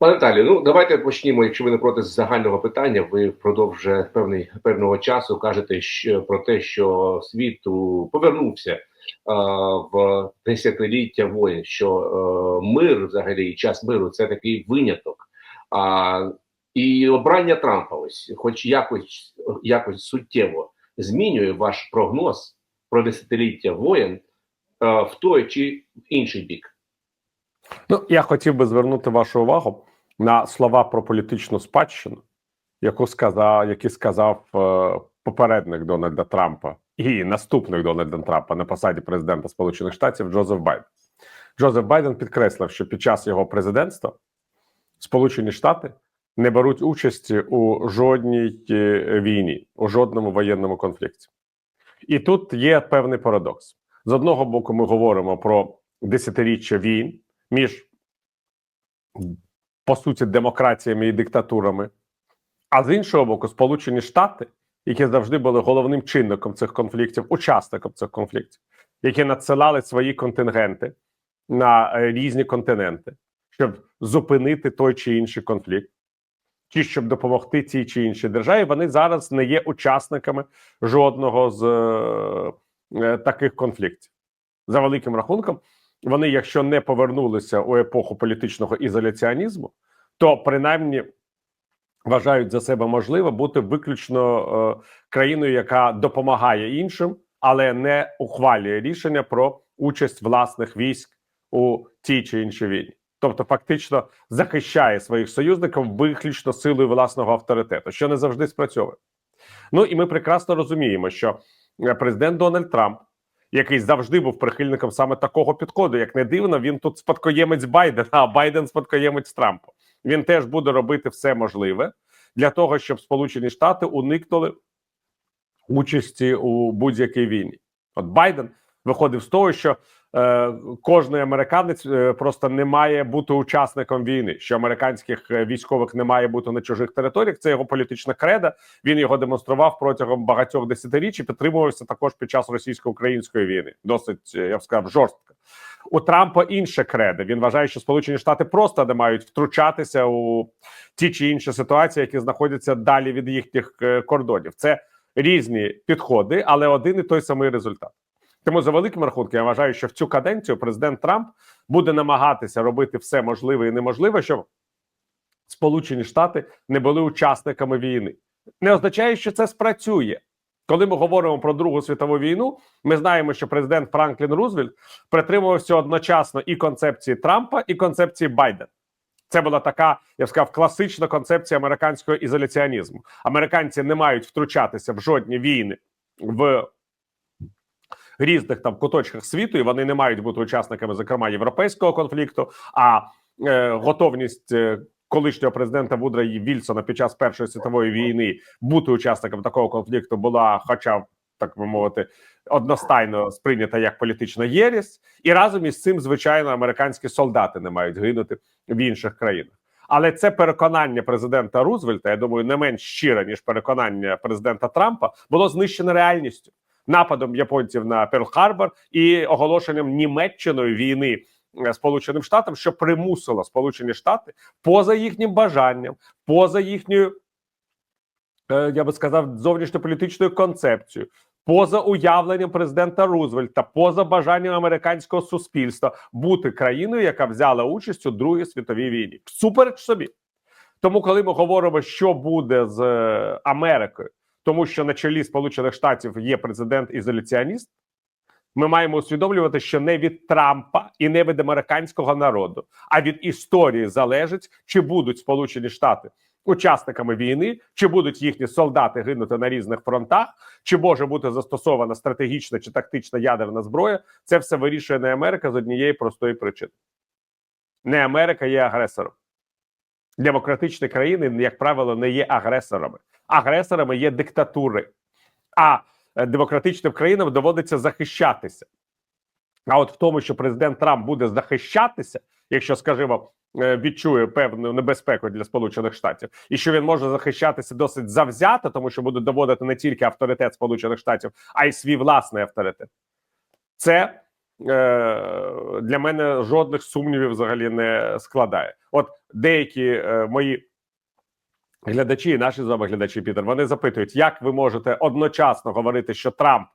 Пане Віталію, ну давайте почнімо. Якщо ви не проти загального питання, ви впродовж певний певного часу кажете що, про те, що світу повернувся е, в десятиліття воїн, що е, мир, взагалі, час миру це такий виняток. А, і обрання Трампа, ось, хоч якось якось суттєво змінює ваш прогноз про десятиліття воєн е, в той чи в інший бік. Ну, я хотів би звернути вашу увагу на слова про політичну спадщину, яку сказав, які сказав е, попередник Дональда Трампа і наступник Дональда Трампа на посаді президента Сполучених Штатів Джозеф Байден. Джозеф Байден підкреслив, що під час його президентства Сполучені Штати не беруть участі у жодній е, війні, у жодному воєнному конфлікті. І тут є певний парадокс. З одного боку, ми говоримо про десятиріччя війн між по суті демократіями і диктатурами, а з іншого боку, Сполучені Штати, які завжди були головним чинником цих конфліктів, учасником цих конфліктів, які надсилали свої контингенти на е, різні континенти, щоб зупинити той чи інший конфлікт, чи щоб допомогти цій чи іншій державі, вони зараз не є учасниками жодного з е, таких конфліктів. За великим рахунком, вони, якщо не повернулися у епоху політичного ізоляціонізму, то принаймні вважають за себе можливо бути виключно е, країною, яка допомагає іншим, але не ухвалює рішення про участь власних військ у тій чи іншій війні. Тобто, фактично захищає своїх союзників виключно силою власного авторитету, що не завжди спрацьовує. Ну і ми прекрасно розуміємо, що е, президент Дональд Трамп який завжди був прихильником саме такого підходу. Як не дивно, він тут спадкоємець Байдена, а Байден спадкоємець Трампа. Він теж буде робити все можливе для того, щоб Сполучені Штати уникнули участі у будь-якій війні. От Байден виходив з того, що кожний американець е, просто не має бути учасником війни, що американських е, військових не має бути на чужих територіях. Це його політична креда. Він його демонстрував протягом багатьох десятиріч і підтримувався також під час російсько-української війни. Досить е, я б сказав, жорстко. У Трампа інше кредо. Він вважає, що Сполучені Штати просто не мають втручатися у ті чи інші ситуації, які знаходяться далі від їхніх е, кордонів. Це різні підходи, але один і той самий результат. Тому за великим рахунком я вважаю, що в цю каденцію президент Трамп буде намагатися робити все можливе і неможливе, щоб Сполучені Штати не були учасниками війни. Не означає, що це спрацює. Коли ми говоримо про Другу світову війну, ми знаємо, що президент Франклін Рузвельт притримувався одночасно і концепції Трампа, і концепції Байдена. Це була така, я б сказав, класична концепція американського ізоляціонізму. Американці не мають втручатися в жодні війни в різних там куточках світу, і вони не мають бути учасниками, зокрема європейського конфлікту. А е, готовність е, колишнього президента Вудра Вільсона під час першої світової війни бути учасником такого конфлікту була, хоча так би мовити, одностайно сприйнята як політична єрість, і разом із цим, звичайно, американські солдати не мають гинути в інших країнах. Але це переконання президента Рузвельта, я думаю, не менш щире ніж переконання президента Трампа, було знищено реальністю нападом японців на Перл-Харбор і оголошенням Німеччиною війни е, Сполученим Штатам, що примусило Сполучені Штати поза їхнім бажанням, поза їхньою, е, я би сказав, зовнішньополітичною концепцією. Поза уявленням президента Рузвельта, поза бажанням американського суспільства бути країною, яка взяла участь у Другій світовій війні, всупереч собі. Тому, коли ми говоримо, що буде з е, Америкою, тому що на чолі Сполучених Штатів є президент ізоляціоніст. Ми маємо усвідомлювати, що не від Трампа і не від американського народу, а від історії залежить, чи будуть Сполучені Штати учасниками війни, чи будуть їхні солдати гинути на різних фронтах, чи може бути застосована стратегічна чи тактична ядерна зброя. Це все вирішує не Америка з однієї простої причини: не Америка є агресором. Демократичні країни, як правило, не є агресорами агресорами є диктатури, а е, демократичним країнам доводиться захищатися. А от в тому, що президент Трамп буде захищатися, якщо скажімо, е, відчує певну небезпеку для Сполучених Штатів, і що він може захищатися досить завзято, тому що буде доводити не тільки авторитет Сполучених Штатів, а й свій власний авторитет. Це для мене жодних сумнівів взагалі не складає. от деякі е, мої глядачі, наші з вами глядачі, Пітер, вони запитують, як ви можете одночасно говорити, що Трамп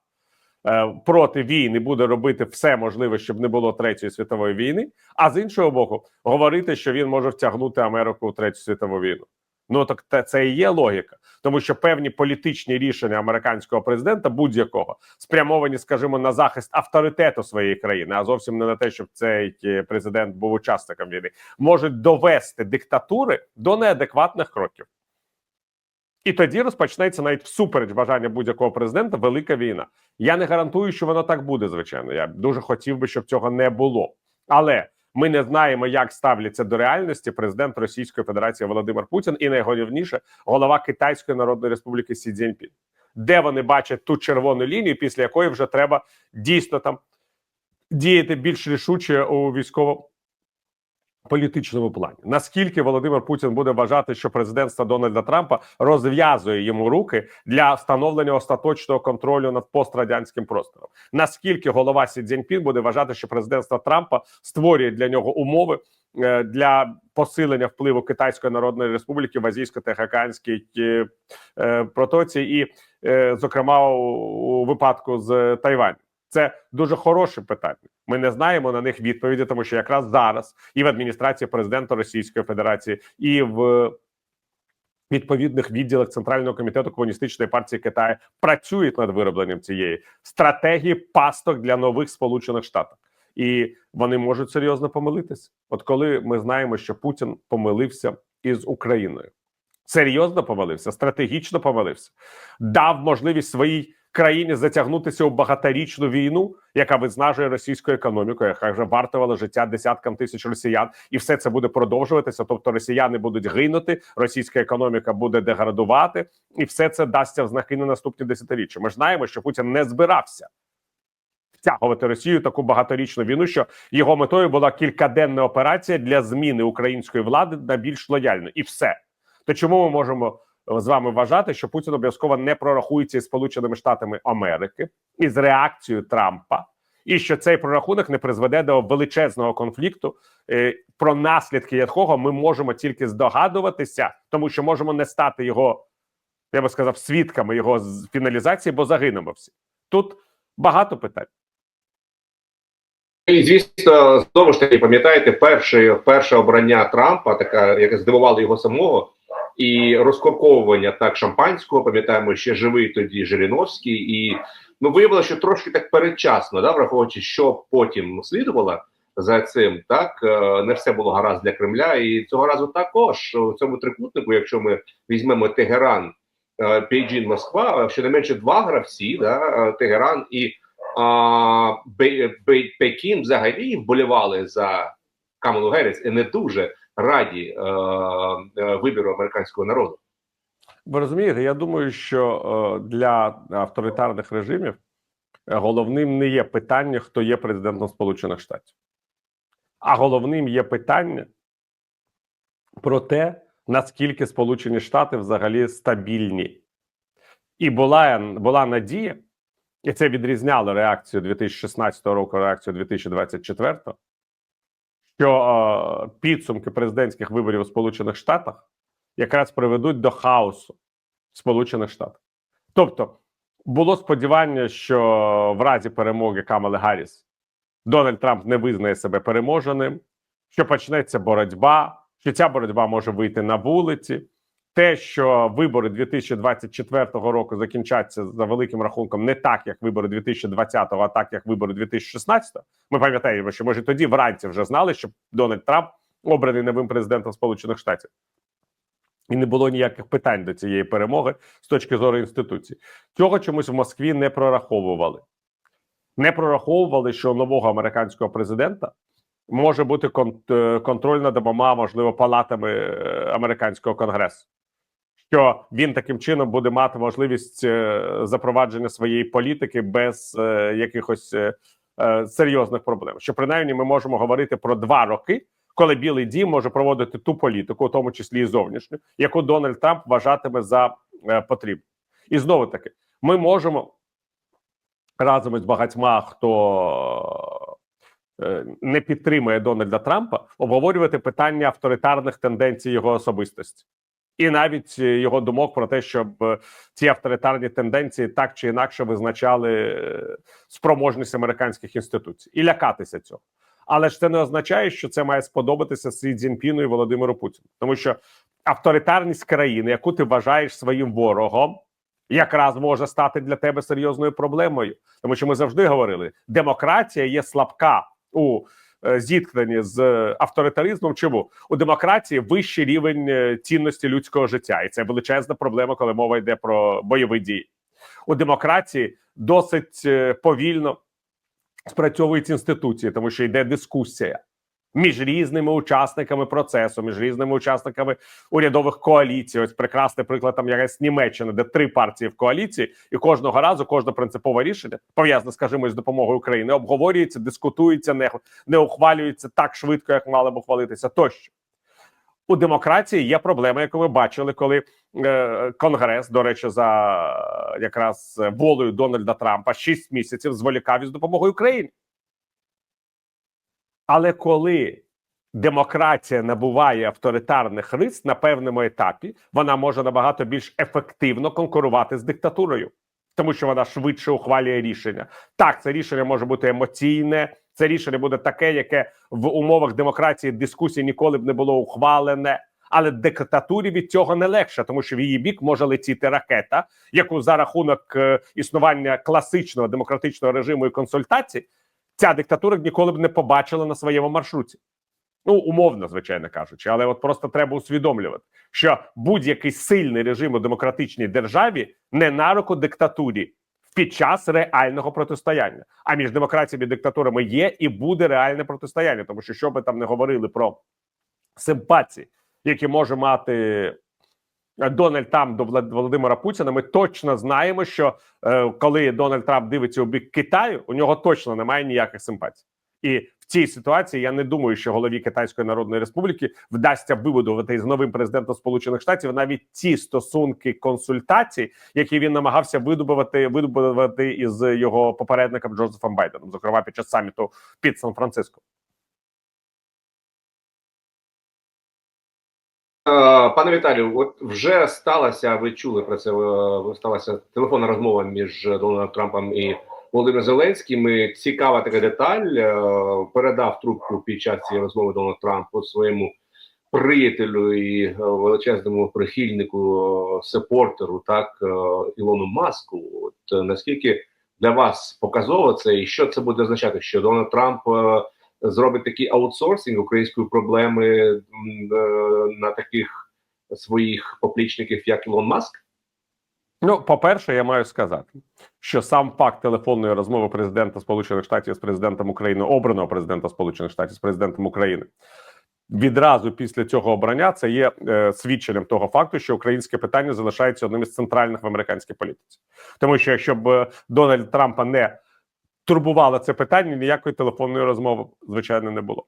е, проти війни буде робити все можливе, щоб не було третьої світової війни, а з іншого боку, говорити, що він може втягнути Америку у третю світову війну. Ну так це і є логіка, тому що певні політичні рішення американського президента будь-якого спрямовані, скажімо, на захист авторитету своєї країни, а зовсім не на те, щоб цей е, президент був учасником війни, можуть довести диктатури до неадекватних кроків. І тоді розпочнеться навіть всупереч бажання будь-якого президента велика війна. Я не гарантую, що воно так буде. Звичайно, я дуже хотів би, щоб цього не було. Але ми не знаємо, як ставляться до реальності президент Російської Федерації Володимир Путін і найголовніше голова Китайської Народної Республіки Сі Цзіньпін. Де вони бачать ту червону лінію, після якої вже треба дійсно там діяти більш рішуче у військово політичному плані. Наскільки Володимир Путін буде вважати, що президентство Дональда Трампа розв'язує йому руки для встановлення остаточного контролю над пострадянським простором? Наскільки голова Сі Цзіньпін буде вважати, що президентство Трампа створює для нього умови е, для посилення впливу Китайської Народної Республіки в азійсько-тихоокеанській е, е, протоці, і, зокрема, у, випадку з Тайванем? Це дуже хороше питання. Ми не знаємо на них відповіді, тому що якраз зараз і в адміністрації президента Російської Федерації, і в відповідних відділах Центрального комітету комуністичної партії Китаю працюють над виробленням цієї стратегії пасток для нових сполучених штатів. І вони можуть серйозно помилитися. От коли ми знаємо, що Путін помилився із Україною, серйозно помилився, стратегічно помилився, дав можливість своїй країні затягнутися у багаторічну війну, яка виснажує російську економіку, яка вже вартувала життя десяткам тисяч росіян, і все це буде продовжуватися. Тобто росіяни будуть гинути, російська економіка буде деградувати, і все це дасться в знаки на наступні десятиріччя. Ми ж знаємо, що Путін не збирався втягувати Росію таку багаторічну війну, що його метою була кількаденна операція для зміни української влади на більш лояльну, і все. То чому ми можемо з вами вважати, що Путін обов'язково не прорахується із Сполученими Штатами Америки із реакцією Трампа, і що цей прорахунок не призведе до величезного конфлікту, е, про наслідки якого ми можемо тільки здогадуватися, тому що можемо не стати його, я би сказав, свідками його фіналізації, бо загинемо всі. Тут багато питань. І звісно, знову ж таки, пам'ятаєте, перше, перше обрання Трампа, така яке здивувало його самого, і розкорковування так шампанського. Пам'ятаємо, ще живий тоді Жириновський, і ну виявилося, що трошки так передчасно, да, враховуючи, що потім слідувало за цим, так е, не все було гаразд для Кремля. І цього разу також у цьому трикутнику, якщо ми візьмемо Тегеран, е, Пейджін, Москва, щонайменше два гравці, да, е, Тегеран і а, Пекін взагалі вболівали за Камалу Герріс і не дуже раді е, е, американського народу. Ви розумієте, я думаю, що е, для авторитарних режимів головним не є питання, хто є президентом Сполучених Штатів, а головним є питання про те, наскільки Сполучені Штати взагалі стабільні. І була, була надія, і це відрізняло реакцію 2016 року, реакцію 2024, що е, підсумки президентських виборів у Сполучених Штатах якраз приведуть до хаосу в Сполучених Штатах. Тобто було сподівання, що в разі перемоги Камали Гарріс Дональд Трамп не визнає себе переможеним, що почнеться боротьба, що ця боротьба може вийти на вулиці. Те, що вибори 2024 року закінчаться за великим рахунком не так, як вибори 2020, а так, як вибори 2016. Ми пам'ятаємо, що і тоді вранці вже знали, що Дональд Трамп обраний новим президентом Сполучених Штатів. І не було ніяких питань до цієї перемоги з точки зору інституцій. Цього чомусь в Москві не прораховували. Не прораховували, що нового американського президента може бути е, контроль над обома, можливо, палатами е, американського конгресу. Що він таким чином буде мати можливість е, запровадження своєї політики без е, якихось е, серйозних проблем. Що принаймні ми можемо говорити про два роки, коли Білий Дім може проводити ту політику, у тому числі і зовнішню, яку Дональд Трамп вважатиме за потрібну. І знову таки, ми можемо разом із багатьма, хто не підтримує Дональда Трампа, обговорювати питання авторитарних тенденцій його особистості. І навіть е, його думок про те, щоб е, ці авторитарні тенденції так чи інакше визначали е, спроможність американських інституцій. І лякатися цього. Але ж це не означає, що це має сподобатися Сі Цзіньпіну і Володимиру Путіну, тому що авторитарність країни, яку ти вважаєш своїм ворогом, якраз може стати для тебе серйозною проблемою, тому що ми завжди говорили, демократія є слабка у е, зіткненні з е, авторитаризмом. Чому у демократії вищий рівень е, цінності людського життя, і це величезна проблема, коли мова йде про бойові дії. У демократії досить повільно спрацьовують інституції, тому що йде дискусія між різними учасниками процесу, між різними учасниками урядових коаліцій. Ось прекрасний приклад там якась Німеччина, де три партії в коаліції, і кожного разу кожне принципове рішення пов'язане, скажімо, з допомогою України, обговорюється, дискутується, не, не ухвалюється так швидко, як мало б ухвалитися. Тощо у демократії є проблема, яку ми бачили, коли е, Конгрес, до речі, за якраз волею Дональда Трампа 6 місяців зволікав із допомогою Україні. Але коли демократія набуває авторитарних рис на певному етапі, вона може набагато більш ефективно конкурувати з диктатурою, тому що вона швидше ухвалює рішення. Так, це рішення може бути емоційне, це рішення буде таке, яке в умовах демократії дискусії ніколи б не було ухвалене. Але диктатурі від цього не легше, тому що в її бік може летіти ракета, яку за рахунок е, існування класичного демократичного режиму і консультацій ця диктатура ніколи б не побачила на своєму маршруті. Ну, умовно, звичайно кажучи, але от просто треба усвідомлювати, що будь-який сильний режим у демократичній державі не на руку диктатурі під час реального протистояння. А між демократіями і диктатурами є і буде реальне протистояння, тому що що би там не говорили про симпатії, які може мати Дональд Трамп до Володимира Путіна, ми точно знаємо, що е, коли Дональд Трамп дивиться у бік Китаю, у нього точно немає ніяких симпатій. І в цій ситуації я не думаю, що голові Китайської Народної Республіки вдасться вибудувати з новим президентом Сполучених Штатів навіть ті стосунки консультацій, які він намагався видобувати видобувати із його попередником Джозефом Байденом, зокрема під час саміту під Сан-Франциско. Пане Віталію, от вже сталася, ви чули про це. е, Сталася телефонна розмова між Дональдом Трампом і Володимиром Зеленським. І Цікава така деталь. е, Передав трубку під час цієї розмови Дональд Трамп от своєму приятелю і е, величезному прихильнику е, сепортеру, так е, Ілону Маску. От е, наскільки для вас показово це, і що це буде означати, що Дональд Трамп е, зробить такий аутсорсинг української проблеми е, на таких своїх поплічників, як Ілон Маск? Ну, по-перше, я маю сказати, що сам факт телефонної розмови президента Сполучених Штатів з президентом України, обраного президента Сполучених Штатів з президентом України, відразу після цього обрання це є е, свідченням того факту, що українське питання залишається одним із центральних в американській політиці, тому що якщо б е, Дональд Трампа не турбувало це питання, ніякої телефонної розмови звичайно не було.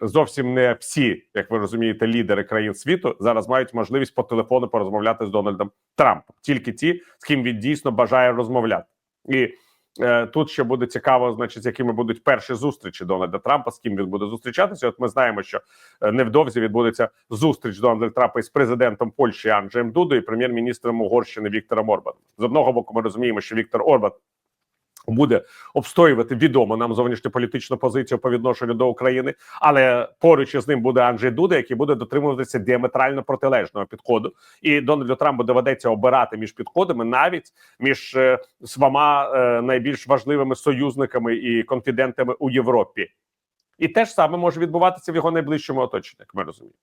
Зовсім не всі, як ви розумієте, лідери країн світу зараз мають можливість по телефону порозмовляти з Дональдом Трампом, тільки ті, з ким він дійсно бажає розмовляти, і е, тут ще буде цікаво, значить, якими будуть перші зустрічі Дональда Трампа, з ким він буде зустрічатися. От ми знаємо, що е, невдовзі відбудеться зустріч Дональда Трампа із президентом Польщі Анджеєм Дудою і прем'єр-міністром Угорщини Віктором Орбаном. З одного боку, ми розуміємо, що Віктор Орбан буде обстоювати відому нам зовнішньополітичну позицію по відношенню до України, але поруч із ним буде Анджей Дуда, який буде дотримуватися діаметрально протилежного підходу. І Дональду Трампу доведеться обирати між підходами, навіть між е, двома е, найбільш важливими союзниками і конфідентами у Європі. І те ж саме може відбуватися в його найближчому оточенні, як ми розуміємо.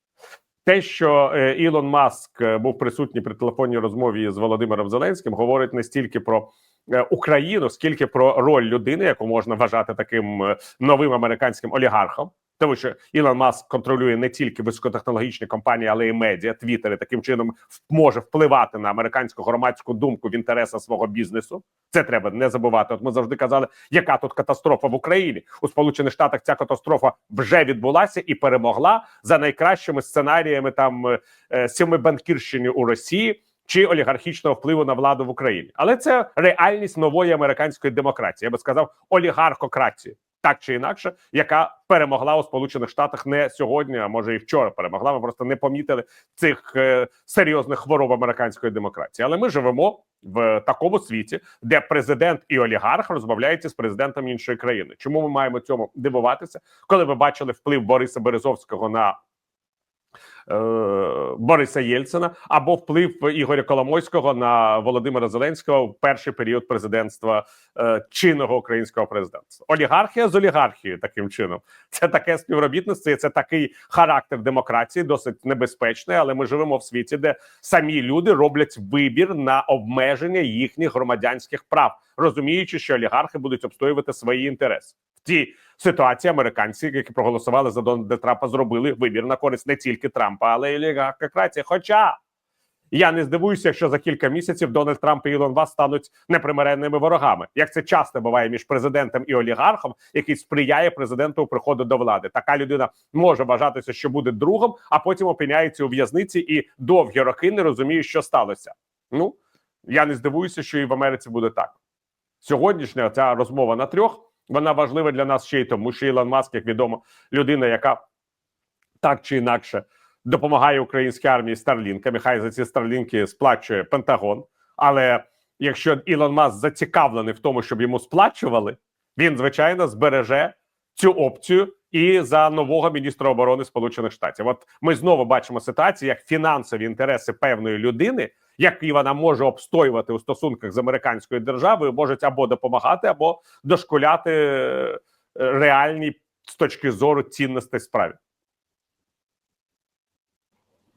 Те, що е, Ілон Маск е, був присутній при телефонній розмові з Володимиром Зеленським, говорить не стільки про е, Україну, скільки про роль людини, яку можна вважати таким новим американським олігархом. Тому що Ілон Маск контролює не тільки високотехнологічні компанії, але й медіа, твіттери, таким чином може впливати на американську громадську думку в інтересах свого бізнесу. Це треба не забувати. От ми завжди казали, яка тут катастрофа в Україні у Сполучених Штатах. Ця катастрофа вже відбулася і перемогла за найкращими сценаріями там е, е, сімибанкірщини у Росії. Чи олігархічного впливу на владу в Україні, але це реальність нової американської демократії. Я би сказав, олігархократії. Так чи інакше, яка перемогла у Сполучених Штатах не сьогодні, а може і вчора перемогла. Ми просто не помітили цих е, серйозних хвороб американської демократії. Але ми живемо в такому світі, де президент і олігарх розмовляються з президентом іншої країни. Чому ми маємо цьому дивуватися? Коли ви бачили вплив Бориса Березовського на Бориса Єльцина або вплив Ігоря Коломойського на Володимира Зеленського в перший період президентства е, чинного українського президентства. Олігархія з олігархією таким чином. Це таке співробітництво, це такий характер демократії, досить небезпечний. Але ми живемо в світі, де самі люди роблять вибір на обмеження їхніх громадянських прав, розуміючи, що олігархи будуть обстоювати свої інтереси. В тій ситуації американці, які проголосували за Дональда Трампа, зробили вибір на користь не тільки Трампа, але й олігархократії. Хоча я не здивуюся, якщо за кілька місяців Дональд Трамп і Ілон Маск стануть непримиренними ворогами, як це часто буває між президентом і олігархом, який сприяє президенту у приходу до влади. Така людина може вважатися, що буде другом, а потім опиняється у в'язниці і довгі роки не розуміє, що сталося. Ну я не здивуюся, що і в Америці буде так. Сьогоднішня ця розмова на трьох вона важлива для нас ще й тому, що Ілон Маск, як відомо, людина, яка так чи інакше допомагає українській армії старлінками. Хай за ці старлінки сплачує Пентагон. Але якщо Ілон Маск зацікавлений в тому, щоб йому сплачували, він звичайно збереже цю опцію і за нового міністра оборони Сполучених Штатів. От ми знову бачимо ситуацію, як фінансові інтереси певної людини, які вона може обстоювати у стосунках з американською державою, можуть або допомагати, або дошкуляти е, реальній з точки зору цінностей справі.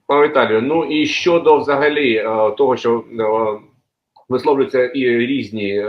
Пане Віталію, ну і щодо взагалі е, того, що е, висловлюються і різні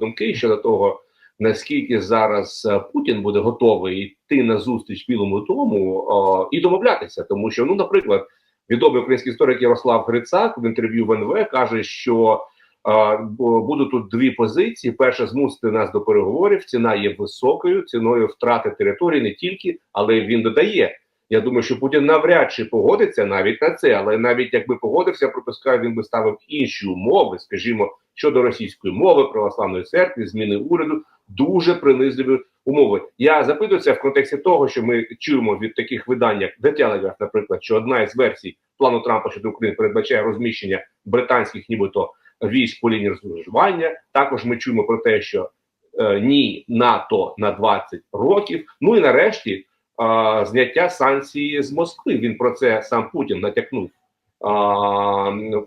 думки щодо того, наскільки зараз Путін буде готовий йти на зустріч Білому Дому е, і домовлятися, тому що, ну, наприклад, відомий український історик Ярослав Грицак в інтерв'ю в НВ каже, що е, бу- будуть тут дві позиції: перша змусити нас до переговорів. Ціна є високою, ціною втрати території не тільки, але він додає. Я думаю, що Путін навряд чи погодиться навіть на це, але навіть якби погодився, припускаю, він би ставив інші умови, скажімо, щодо російської мови, православної церкви, зміни уряду, дуже принизливі умови. Я запитую це в контексті того, що ми чуємо від таких видань, як The Telegraph, наприклад, що одна із версій плану Трампа щодо України передбачає розміщення британських, нібито військ по лінії розмежування. Також ми чуємо про те, що е, ні НАТО на 20 років. Ну і нарешті а, зняття санкцій з Москви. Він про це сам Путін натякнув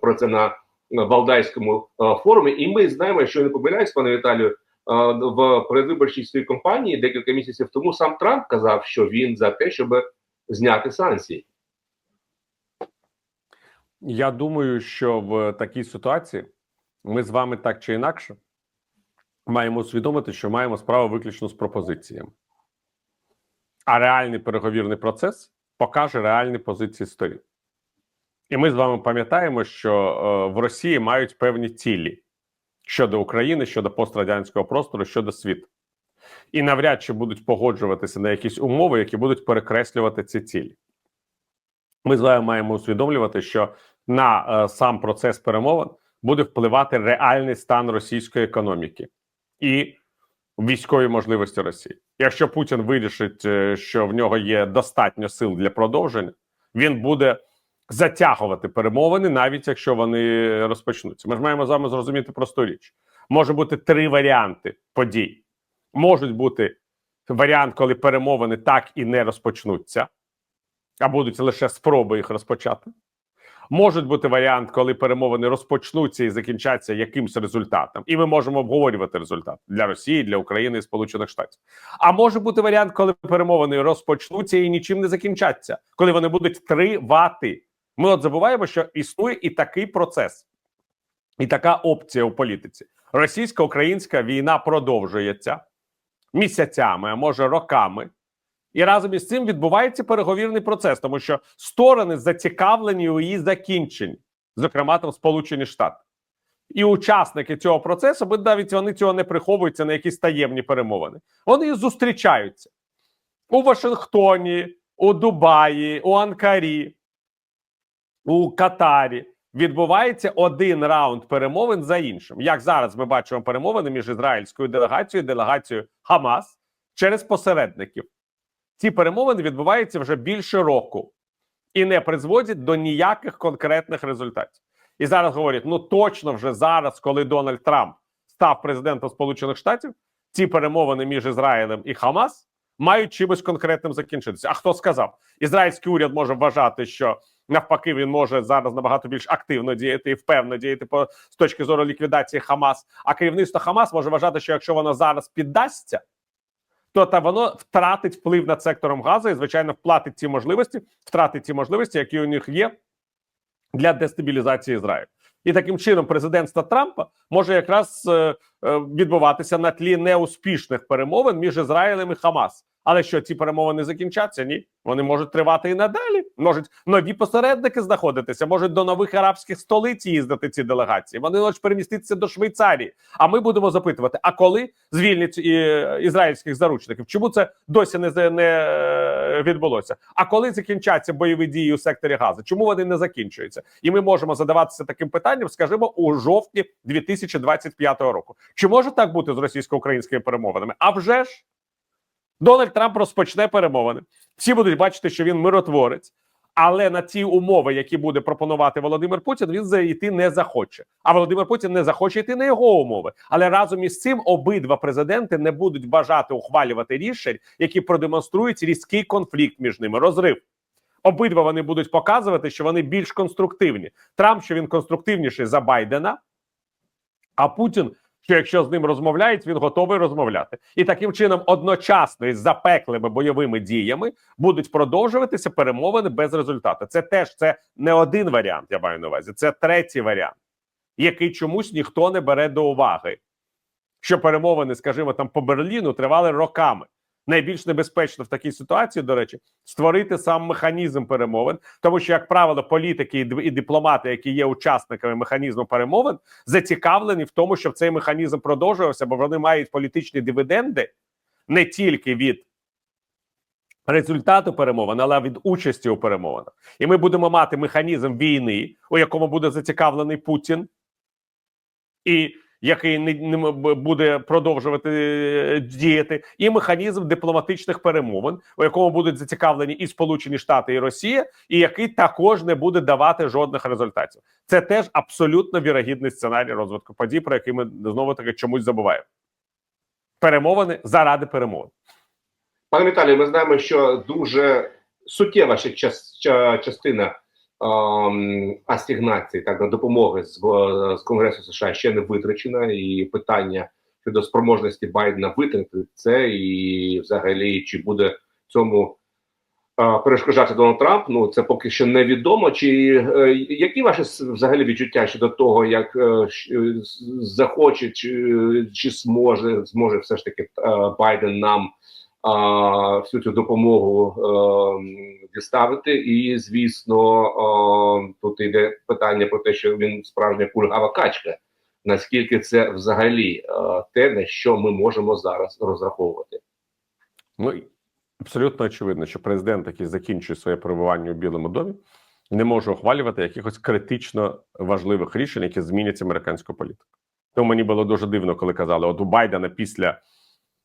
про це на Валдайському форумі. І ми знаємо, що не помиляюсь, пане Віталію, в передвиборчій своїй кампанії декілька місяців тому сам Трамп казав, що він за те, щоб зняти санкції. Я думаю, що в такій ситуації ми з вами так чи інакше маємо усвідомити, що маємо справу виключно з пропозиціями. А реальний переговірний процес покаже реальні позиції сторін. І ми з вами пам'ятаємо, що е, в Росії мають певні цілі щодо України, щодо пострадянського простору, щодо світу. І навряд чи будуть погоджуватися на якісь умови, які будуть перекреслювати ці цілі. Ми з вами маємо усвідомлювати, що на е, сам процес перемовин буде впливати реальний стан російської економіки і військові можливості Росії. Якщо Путін вирішить, е, що в нього є достатньо сил для продовження, він буде затягувати перемовини, навіть якщо вони розпочнуться. Ми ж маємо з вами зрозуміти просту річ: може бути три варіанти подій. Можуть бути варіант, коли перемовини так і не розпочнуться, а будуть лише спроби їх розпочати. Можуть бути варіант, коли перемовини розпочнуться і закінчаться якимсь результатом, і ми можемо обговорювати результат для Росії, для України і Сполучених Штатів. А може бути варіант, коли перемовини розпочнуться і нічим не закінчаться, коли вони будуть тривати. Ми от забуваємо, що існує і такий процес, і така опція у політиці. Російсько-українська війна продовжується місяцями, а може роками. І разом із цим відбувається переговірний процес, тому що сторони зацікавлені у її закінченні, зокрема там Сполучені Штати. І учасники цього процесу, бо навіть вони цього не приховуються на якісь таємні перемовини. Вони зустрічаються у Вашингтоні, у Дубаї, у Анкарі, у Катарі. Відбувається один раунд перемовин за іншим. Як зараз ми бачимо перемовини між ізраїльською делегацією, делегацією Хамас через посередників. Ці перемовини відбуваються вже більше року і не призводять до ніяких конкретних результатів. І зараз говорять: ну точно вже зараз, коли Дональд Трамп став президентом Сполучених Штатів, ці перемовини між Ізраїлем і Хамас мають чимось конкретним закінчитися. А хто сказав? Ізраїльський уряд може вважати, що навпаки він може зараз набагато більш активно діяти і впевнено діяти по з точки зору ліквідації Хамас. А керівництво Хамас може вважати, що якщо воно зараз піддасться, то та воно втратить вплив над сектором газу і, звичайно, вплатить ці можливості, втратить ці можливості, які у них є для дестабілізації Ізраїлю. І таким чином президентство Трампа може якраз е, е, відбуватися на тлі неуспішних перемовин між Ізраїлем і Хамас. Але що ці перемовини закінчаться? Ні, вони можуть тривати і надалі. Можуть нові посередники знаходитися, можуть до нових арабських столиць їздити ці делегації. Вони можуть переміститися до Швейцарії. А ми будемо запитувати: а коли звільнять е, ізраїльських заручників? Чому це досі не, не е, відбулося? А коли закінчаться бойові дії у секторі Гази? Чому вони не закінчуються? І ми можемо задаватися таким питанням, скажімо, у жовтні 2025 року. Чи може так бути з російсько-українськими перемовинами? А вже ж Дональд Трамп розпочне перемовини. Всі будуть бачити, що він миротворець. Але на ті умови, які буде пропонувати Володимир Путін, він зайти не захоче. А Володимир Путін не захоче йти на його умови. Але разом із цим обидва президенти не будуть бажати ухвалювати рішень, які продемонструють різкий конфлікт між ними, розрив. Обидва вони будуть показувати, що вони більш конструктивні. Трамп, що він конструктивніший за Байдена, а Путін, що якщо з ним розмовляють, він готовий розмовляти. І таким чином, одночасно із запеклими бойовими діями будуть продовжуватися перемовини без результату. Це теж це не один варіант. Я маю на увазі. Це третій варіант, який чомусь ніхто не бере до уваги. Що перемовини, скажімо, там по Берліну тривали роками. Найбільш небезпечно в такій ситуації, до речі, створити сам механізм перемовин, тому що, як правило, політики і дипломати, які є учасниками механізму перемовин, зацікавлені в тому, щоб цей механізм продовжувався, бо вони мають політичні дивіденди не тільки від результату перемовин, але від участі у перемовинах. І ми будемо мати механізм війни, у якому буде зацікавлений Путін, і який не, не буде продовжувати е, діяти, і механізм дипломатичних перемовин, у якому будуть зацікавлені і Сполучені Штати, і Росія, і який також не буде давати жодних результатів. Це теж абсолютно вірогідний сценарій розвитку подій, про який ми знову таки чомусь забуваємо. Перемовини заради перемовин. Пане Віталію, ми знаємо, що дуже суттєва ще частина асигнацій, так на допомоги з, з Конгресу США ще не витрачена, і питання щодо спроможності Байдена витратити це, і взагалі чи буде цьому е, перешкоджати Дональд Трамп. Ну це поки що невідомо. Чи е, які ваші взагалі відчуття щодо того, як е, е, захоче, чи, чи зможе зможе все ж таки е, Байден нам а, всю цю допомогу е, діставити. І звісно, е, тут йде питання про те, що він справжня кульгава качка. Наскільки це взагалі е, те, на що ми можемо зараз розраховувати? Ну абсолютно очевидно, що президент, який закінчує своє перебування у Білому домі, не може ухвалювати якихось критично важливих рішень, які змінять американську політику. Тому мені було дуже дивно, коли казали: от у Байдена після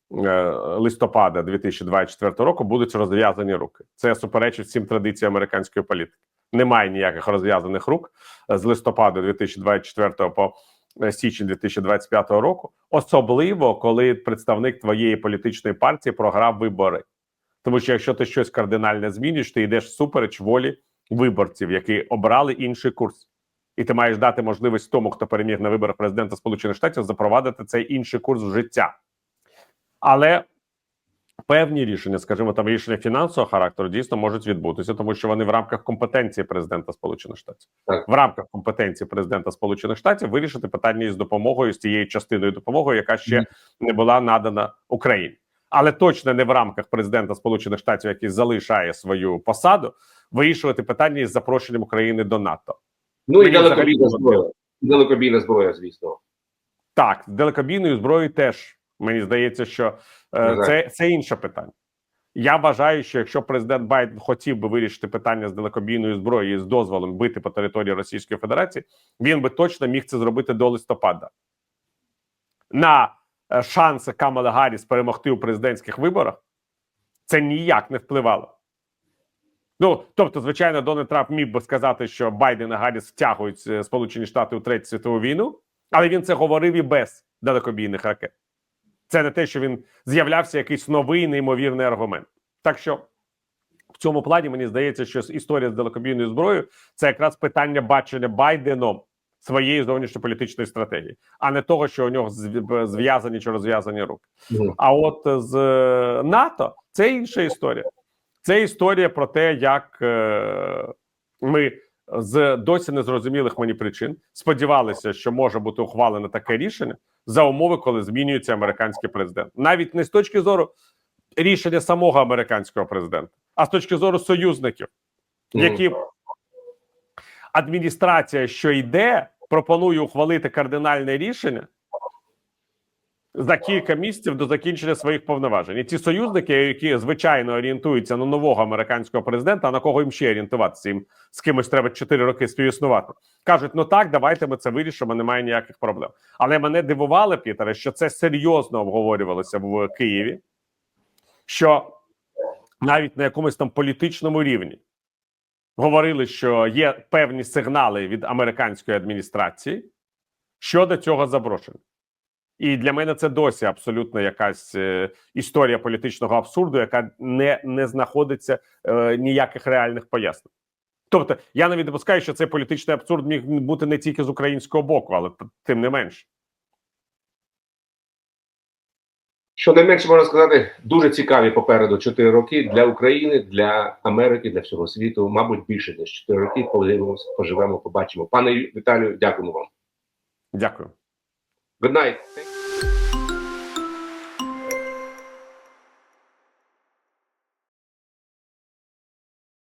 листопада 2024 року будуть розв'язані руки. Це суперечить всім традиціям американської політики. Немає ніяких розв'язаних рук е, з листопада 2024 по е, січень 2025 року, особливо коли представник твоєї політичної партії програв вибори. Тому що якщо ти щось кардинальне зміниш, ти йдеш всупереч волі виборців, які обрали інший курс, і ти маєш дати можливість тому, хто переміг на виборах президента Сполучених Штатів, запровадити цей інший курс в життя. Але певні рішення, скажімо, там рішення фінансового характеру, дійсно можуть відбутися, тому що вони в рамках компетенції президента Сполучених Штатів, Так. в рамках компетенції президента Сполучених Штатів вирішити питання із допомогою з тією частиною допомоги, яка ще не була надана Україні. Але точно не в рамках президента Сполучених Штатів, який залишає свою посаду, вирішувати питання із запрошенням України до НАТО. Ну і далекобійна зброя. Далекобійна зброя, звісно. Так, далекобійною зброєю теж мені здається, що е, це, це інше питання. Я вважаю, що якщо президент Байден хотів би вирішити питання з далекобійною зброєю і з дозволом бити по території Російської Федерації, він би точно міг це зробити до листопада. На е, шанси Камали Гарріс перемогти у президентських виборах, це ніяк не впливало. Ну, тобто, звичайно, Дональд Трамп міг би сказати, що Байден і Гарріс втягують е, Сполучені Штати у Третю світову війну, але він це говорив і без далекобійних ракет. Це не те, що він з'являвся якийсь новий неймовірний аргумент. Так що в цьому плані мені здається, що історія з далекобійною зброєю це якраз питання бачення Байденом своєї зовнішньополітичної стратегії, а не того, що у нього зв'язані чи розв'язані руки. А от з е, НАТО це інша історія. Це історія про те, як е, ми з досі незрозумілих мені причин сподівалися, що може бути ухвалене таке рішення за умови, коли змінюється американський президент, навіть не з точки зору рішення самого американського президента, а з точки зору союзників, які адміністрація, що йде, пропонує ухвалити кардинальне рішення за кілька місяців до закінчення своїх повноважень. І ці союзники, які звичайно орієнтуються на нового американського президента, а на кого їм ще орієнтуватися? Їм з кимось треба 4 роки співіснувати. Кажуть, ну так, давайте ми це вирішимо, немає ніяких проблем. Але мене дивувало, Пітере, що це серйозно обговорювалося в Києві, що навіть на якомусь там політичному рівні говорили, що є певні сигнали від американської адміністрації щодо цього заброшення. І для мене це досі абсолютно якась е, історія політичного абсурду, яка не, не знаходиться е, ніяких реальних пояснень. Тобто, я навіть допускаю, що цей політичний абсурд міг бути не тільки з українського боку, але тим не менш. Щонайменше можна сказати, дуже цікаві попереду 4 роки для України, для Америки, для всього світу. Мабуть, більше ніж 4 роки. Подивимося, поживемо, побачимо. Пане Віталію, дякуємо вам. Дякую. Good night.